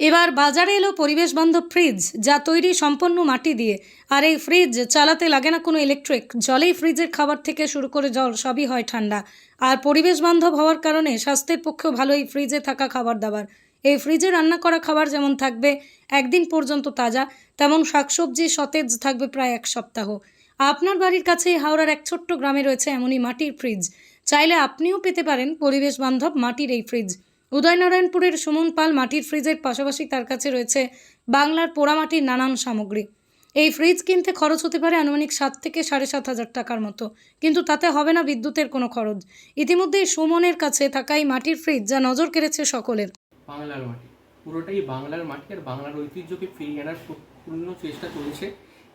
এবার বাজারে এলো পরিবেশ বান্ধব ফ্রিজ, যা তৈরি সম্পূর্ণ মাটি দিয়ে। আর এই ফ্রিজ চালাতে লাগে না কোনো ইলেকট্রিক জলেই ফ্রিজের খাবার থেকে শুরু করে জল সবই হয় ঠান্ডা। আর পরিবেশ বান্ধব হওয়ার কারণে স্বাস্থ্যের পক্ষেও ভালো এই ফ্রিজে থাকা খাবার দাবার। এই ফ্রিজে রান্না করা খাবার যেমন থাকবে একদিন পর্যন্ত তাজা, তেমন শাকসবজি সতেজ থাকবে প্রায় এক সপ্তাহ। আপনার বাড়ির কাছেই হাওড়ার এক ছোট্ট গ্রামে রয়েছে এমনই মাটির ফ্রিজ। চাইলে আপনিও পেতে পারেন পরিবেশ বান্ধব মাটির এই ফ্রিজ। উদয়নারায়ণপুরের সুমন পাল মাটির ফ্রিজের পাশাপাশি তার কাছে রয়েছে বাংলার পোড়ামাটির নানান সামগ্রী। এই ফ্রিজ কিনতে খরচ হতে পারে আনুমানিক সাত থেকে সাড়ে সাত হাজার টাকার মতো। কিন্তু তাতে হবে না বিদ্যুতের কোনো খরচ। ইতিমধ্যেই সুমনের কাছে থাকা এই মাটির ফ্রিজ যা নজর কেড়েছে সকলের। বাংলার মাটি। পুরোটাই বাংলার মাটি আর বাংলার ঐতিহ্যকে ফিরিয়ে আনার পূর্ণ চেষ্টা চলছে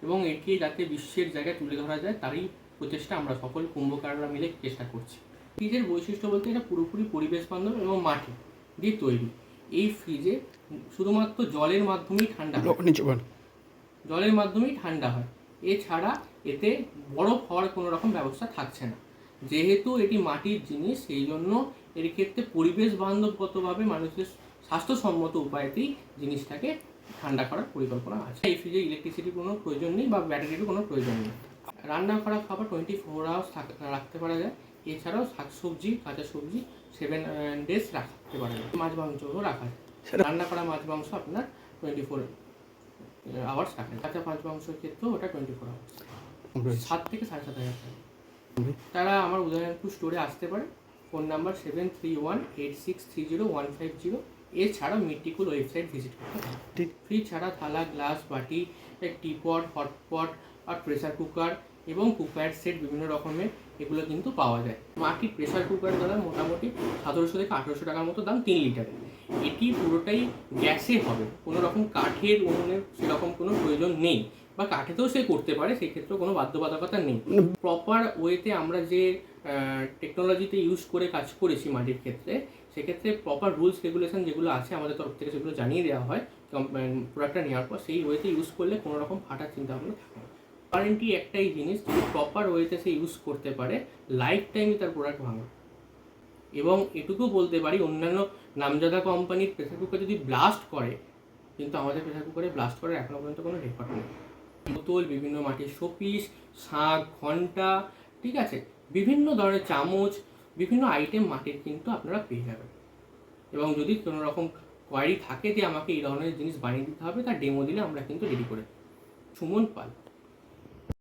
এবং একে যাতে বিশ্বের জায়গায় তুলে ধরা যায়, তারই প্রচেষ্টা আমরা সকল কুম্ভকাররা মিলে চেষ্টা করছি। ফ্রিজের বৈশিষ্ট্য বলতে এটা পুরোপুরি পরিবেশ বান্ধব এবং মাটি দিয়ে তৈরি। এই ফ্রিজে শুধুমাত্র জলের মাধ্যমেই ঠান্ডা হয়। জলের মাধ্যমেই ঠান্ডা হয়। এছাড়া এতে বরফ হওয়ার কোনো রকম ব্যবস্থা থাকছে না। যেহেতু এটি মাটির জিনিস সেই জন্য এর ক্ষেত্রে পরিবেশ বান্ধবগতভাবে মানুষের স্বাস্থ্যসম্মত উপায়তেই জিনিসটাকে ঠান্ডা করার পরিকল্পনা আছে। এই ফ্রিজে ইলেকট্রিসিটির কোনো প্রয়োজন নেই বা ব্যাটারিরও কোনো প্রয়োজন নেই। রান্না করা খাবার টোয়েন্টি ফোর আওয়ার্স রাখতে পারা যায়। এছাড়াও শাকসবজি কাঁচা সবজি সেভেন ডেজ রাখতে পারা যায় মাছ মাংসও রাখা যায়। রান্না করা মাছ মাংস আপনার টোয়েন্টি ফোর আওয়ার্স রাখা যায়। কাঁচা মাছ মাংসের ক্ষেত্রেও ওটা টোয়েন্টি ফোর আওয়ার্স সাত থেকে সাড়ে সাত হাজার টাকা। তারা আমার উদয়নপুর স্টোরে আসতে পারে। Phone number seven three one eight six three zero one five zero এছাড়াও মিট্টিকুল ওয়েবসাইট ভিজিট করতে। ফ্রিজ ছাড়া থালা গ্লাস বাটি টিপট হটপট আর প্রেসার কুকার এবং কুকার সেট বিভিন্ন রকমের এগুলো কিন্তু পাওয়া যায়। মাটির প্রেসার কুকার দ্বারা মোটামুটি সতেরোশো থেকে আঠেরোশো টাকার মতো দাম তিন লিটারের। এটি পুরোটাই গ্যাসে হবে। কোনো রকম কাঠের উনুনের সেরকম কোনো প্রয়োজন নেই বা কাঠেতেও সে করতে পারে, সেক্ষেত্রেও কোনো বাধ্যবাধকতা নেই। প্রপার ওয়েতে আমরা যে টেকনোলজিতে ইউজ করে কাজ করেছি মাটির ক্ষেত্রে, সেক্ষেত্রে প্রপার রুলস রেগুলেশন যেগুলো আছে আমাদের তরফ থেকে সেগুলো জানিয়ে দেওয়া হয়। প্রোডাক্টটা নেওয়ার পর সেই ওয়েতে ইউজ করলে কোনো রকম ফাটার চিন্তা ভাবনা ওয়ারেন্টি একটাই জিনিস, যদি প্রপার ওয়েতে সে ইউজ করতে পারে লাইফ টাইমই তার প্রোডাক্ট ভাঙা এবং এটুকু বলতে পারি, অন্যান্য নামজাদা কোম্পানির প্রেসার কুকার যদি ব্লাস্ট করে, কিন্তু আমাদের প্রেসার কুকারে ব্লাস্ট করার এখনও পর্যন্ত কোনো রেকর্ড নেই। বোতল, বিভিন্ন মাটির শোপিস শাঁখ ঘণ্টা, ঠিক আছে? বিভিন্ন ধরনের চামচ, বিভিন্ন আইটেম মাটির কিন্তু আপনারা পেয়ে যাবেন। এবং যদি কোনো রকম কোয়ারি থাকে যে আমাকে এই ধরনের জিনিস বানিয়ে দিতে হবে, তার ডেমো দিলে আমরা কিন্তু রেডি করে সুমন পাল।